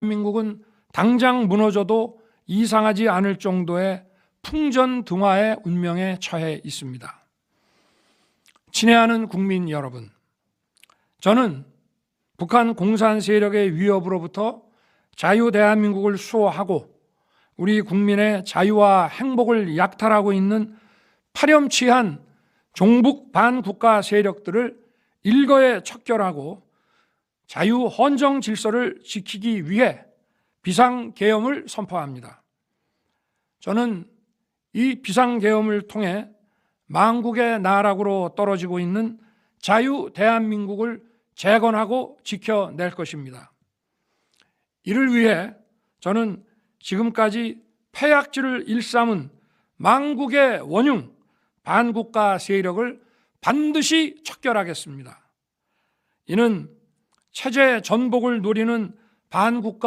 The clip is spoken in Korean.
대한민국은 당장 무너져도 이상하지 않을 정도의 풍전등화의 운명에 처해 있습니다. 친애하는 국민 여러분, 저는 북한 공산 세력의 위협으로부터 자유 대한민국을 수호하고 우리 국민의 자유와 행복을 약탈하고 있는 파렴치한 종북 반국가 세력들을 일거에 척결하고 자유 헌정 질서를 지키기 위해 비상 계엄을 선포합니다. 저는 이 비상 계엄을 통해 망국의 나락으로 떨어지고 있는 자유 대한민국을 재건하고 지켜낼 것입니다. 이를 위해 저는 지금까지 폐악질을 일삼은 망국의 원흉 반국가 세력을 반드시 척결하겠습니다. 이는 체제 전복을 노리는 반국가